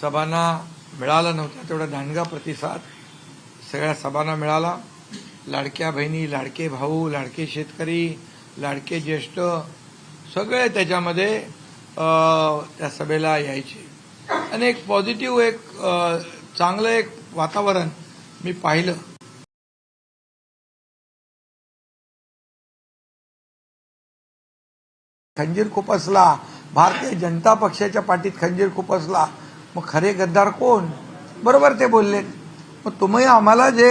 सभांना मिळाला नव्हता तेवढा दांडगा प्रतिसाद सगळ्या सभांना मिळाला. लाडक्या बहिणी लाडके भाऊ लाडके शेतकरी लाडके ज्येष्ठ सगळे त्याच्यामध्ये त्या सभेला यायचे. आणि एक पॉझिटिव्ह एक चांगलं एक वातावरण मी पाहिलं. खंजीर खुपसला भारतीय जनता पक्षाच्या पाठीत खंजीर खुपसला मग खरे गद्दार कोण? बरोबर ते बोलले मग तुम्ही आम्हाला जे